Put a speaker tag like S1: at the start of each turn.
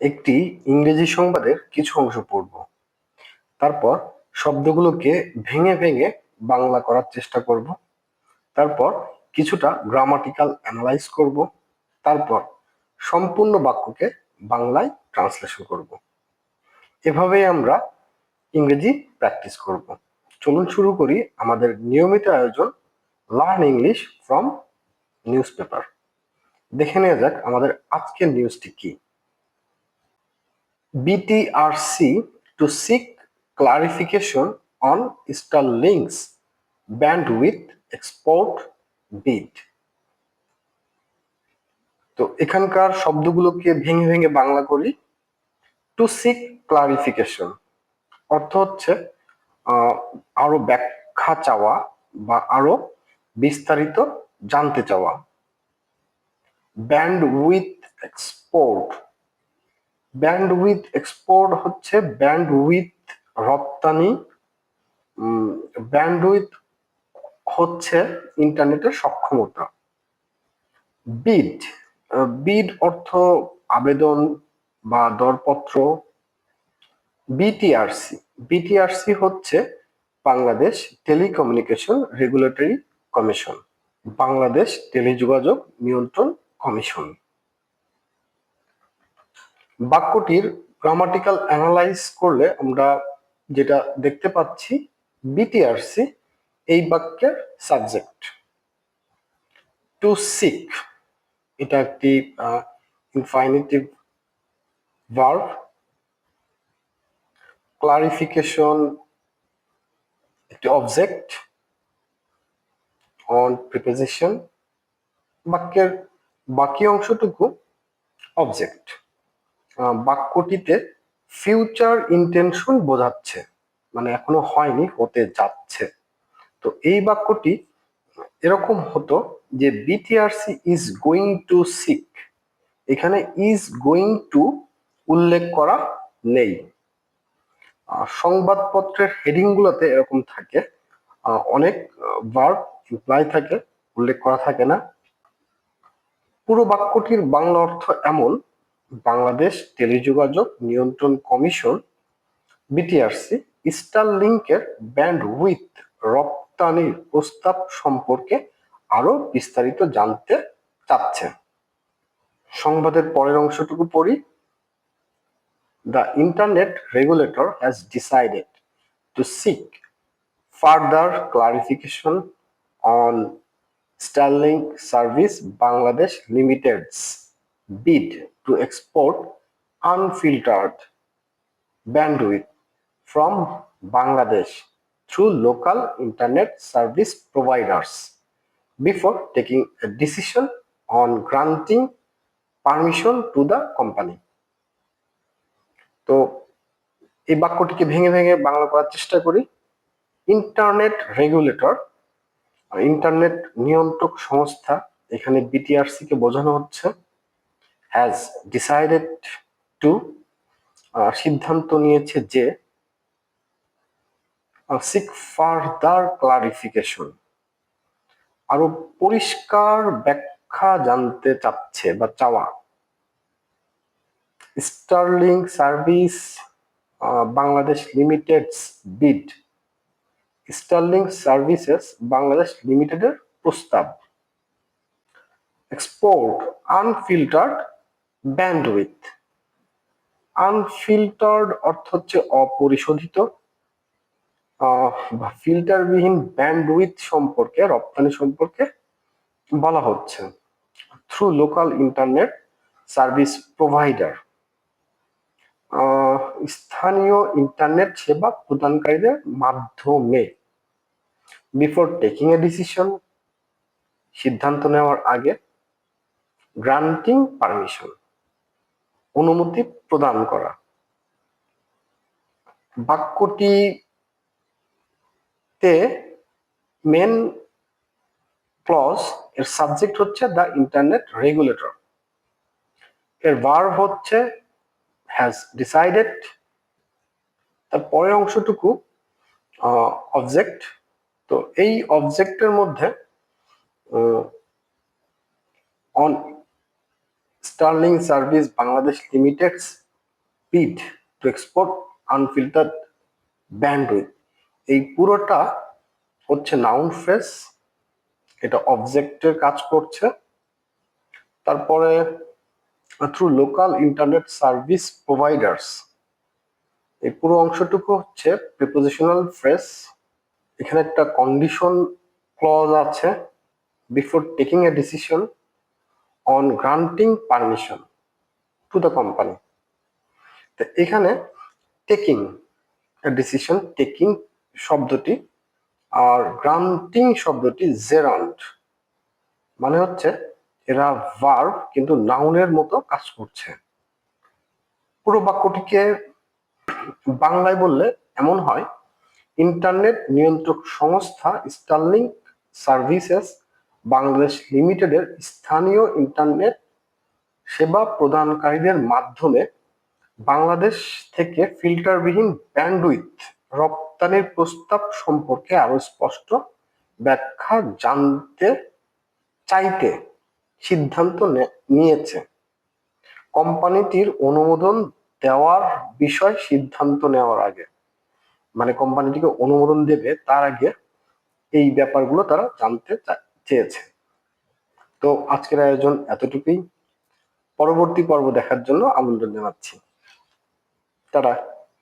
S1: একটি ইংরেজি সংবাদের কিছু অংশ পড়ব। তারপর শব্দগুলোকে ভেঙে ভেঙে বাংলা করার চেষ্টা করব। তারপর কিছুটা গ্রামাটিক্যাল অ্যানালাইজ করব। তারপর সম্পূর্ণ বাক্যকে বাংলায় ট্রান্সলেশন করব। এভাবেই আমরা ইংরেজি প্র্যাকটিস করব। চলুন শুরু করি আমাদের নিয়মিত আয়োজন learn English from newspaper দেখে নেওয়া যাক আমাদের আজকের নিউজটি কি। BTRC to seek clarification on Starlink's bandwidth, export, bid. তো এখানকার শব্দগুলোকে ভেঙে ভেঙে বাংলা করি। টু সিক ক্লারিফিকেশন অর্থ হচ্ছে আরও ব্যাখ্যা চাওয়া বা আরও বিস্তারিত জানতে চাওয়া। Bandwidth export bandwidth export হচ্ছে ব্যান্ড উইথ রপ্তানি। ব্যান্ড উইথ হচ্ছে ইন্টারনেটের সক্ষমতা। বিড বিড অর্থ আবেদন বা দরপত্র। বিটিআরসি বিটিআরসি হচ্ছে Bangladesh telecommunication regulatory commission, Bangladesh টেলিযোগাযোগ নিয়ন্ত্রণ কমিশন। বাক্যটির গ্রামাটিক্যাল অ্যানালাইজ করলে আমরা যেটা দেখতে পাচ্ছি বিটিআরসি এই বাক্যের সাবজেক্ট টু সিক এটা একটি ইনফাইনিটিভ ভার্ব ক্লারিফিকেশন একটি অবজেক্ট অন প্রিপোজিশন বাক্যের বাকি অংশটুকু অবজেক্ট বাক্যটিতে ফিউচার ইন্টেনশন বোঝাচ্ছে। মানে এখনও হয়নি, হতে যাচ্ছে। তো এই বাক্যটি এরকম হতো যে BTRC is going to seek এখানে ইজ গোয়িং টু উল্লেখ করা নেই। সংবাদপত্রের হেডিং গুলোতে এরকম থাকে। অনেক ভার্ব ইমপ্লাই থাকে, উল্লেখ করা থাকে না। পুরো বাক্যটির বাংলা অর্থ এমন বাংলাদেশ টেলিযোগাযোগ নিয়ন্ত্রণ কমিশন, বিটিআরসি স্টার স্টারলিংকের ব্যান্ড উইথ রপ্তানির প্রস্তাব সম্পর্কে আরও বিস্তারিত জানতে চাচ্ছে। সংবাদের পরের অংশটুকু পড়ি। The internet regulator has decided to seek further clarification on Starlink service Bangladesh limited's. Bid to export unfiltered bandwidth from Bangladesh through local internet service providers before taking a decision on granting permission to the company. তো এই বাক্যটিকে ভেঙে ভেঙে বাংলা করার চেষ্টা করি internet regulator internet নিয়ন্ত্রক সংস্থা এখানে বিটিআরসি কে বোঝানো হচ্ছে হ্যাজ ডিসাইডেড টু সিদ্ধান্ত নিয়েছে যে সিক ফার্দার ক্লারিফিকেশন আরও পরিষ্কার ব্যাখ্যা জানতে চাচ্ছে বা চাওয়া। Starlink service Bangladesh limited's bid. Starlink services Bangladesh লিমিটেডের প্রস্তাব। এক্সপোর্ট আনফিল্টার্ড ব্যান্ডউইথ আনফিল্টার্ড অর্থ হচ্ছে অপরিশোধিত। ফিল্টারবিহীন ব্যান্ডউইথ সম্পর্কে রপ্তানি সম্পর্কে বলা হচ্ছে। Through local internet service provider স্থানীয় ইন্টারনেট সেবা প্রদানকারীদের মাধ্যমে বিফোর টেকিং এ ডিসিশন সিদ্ধান্ত নেওয়ার আগে গ্রান্টিং পারমিশন অনুমতি প্রদান করা। বাক্যটিতে মেন ক্লজ এর সাবজেক্ট হচ্ছে দ্য ইন্টারনেট রেগুলেটর এর ভার্ব হচ্ছে হ্যাজ ডিসাইডেড তার পরের অংশটুকু অবজেক্ট তো এই অবজেক্টের মধ্যে on Starlink service Bangladesh limited's speed to export unfiltered bandwidth এই পুরোটা হচ্ছে নাউন ফ্রেস এটা অবজেক্টের কাজ করছে। তারপরে through local internet service providers এই পুরো অংশটুকু হচ্ছে প্রিপোজিশনাল ফ্রেস এখানে একটা কন্ডিশন ক্লজ আছে। Before taking a decision on granting permission to the company তো এখানে টেকিং ডিসিশন টেকিং শব্দটি আর গ্রান্টিং শব্দটি জেরান্ট মানে হচ্ছে এরা ভার্ব কিন্তু নাউনের মতো কাজ করছে। পুরো বাক্যটিকে বাংলায় বললে এমন হয়, ইন্টারনেট নিয়ন্ত্রক সংস্থা স্টার্লিং সার্ভিসেস বাংলাদেশ লিমিটেডের স্থানীয় ইন্টারনেট সেবা প্রদানকারীদের মাধ্যমে বাংলাদেশ থেকে ফিল্টারবিহীন ব্যান্ডউইথ রপ্তানির প্রস্তাব সম্পর্কে আরও স্পষ্ট ব্যাখ্যা জানতে চাইতে সিদ্ধান্ত নিয়েছে। কোম্পানিটির অনুমোদন দেওয়ার বিষয় সিদ্ধান্ত নেওয়ার আগে মানে কোম্পানিটিকে অনুমোদন দেবে তার আগে এই ব্যাপারগুলো তারা জানতে চা- চেয়েছে। তো আজকের আয়োজন এতটুকুই। পরবর্তী পর্ব দেখার জন্য আমন্ত্রণ জানাচ্ছি। তারা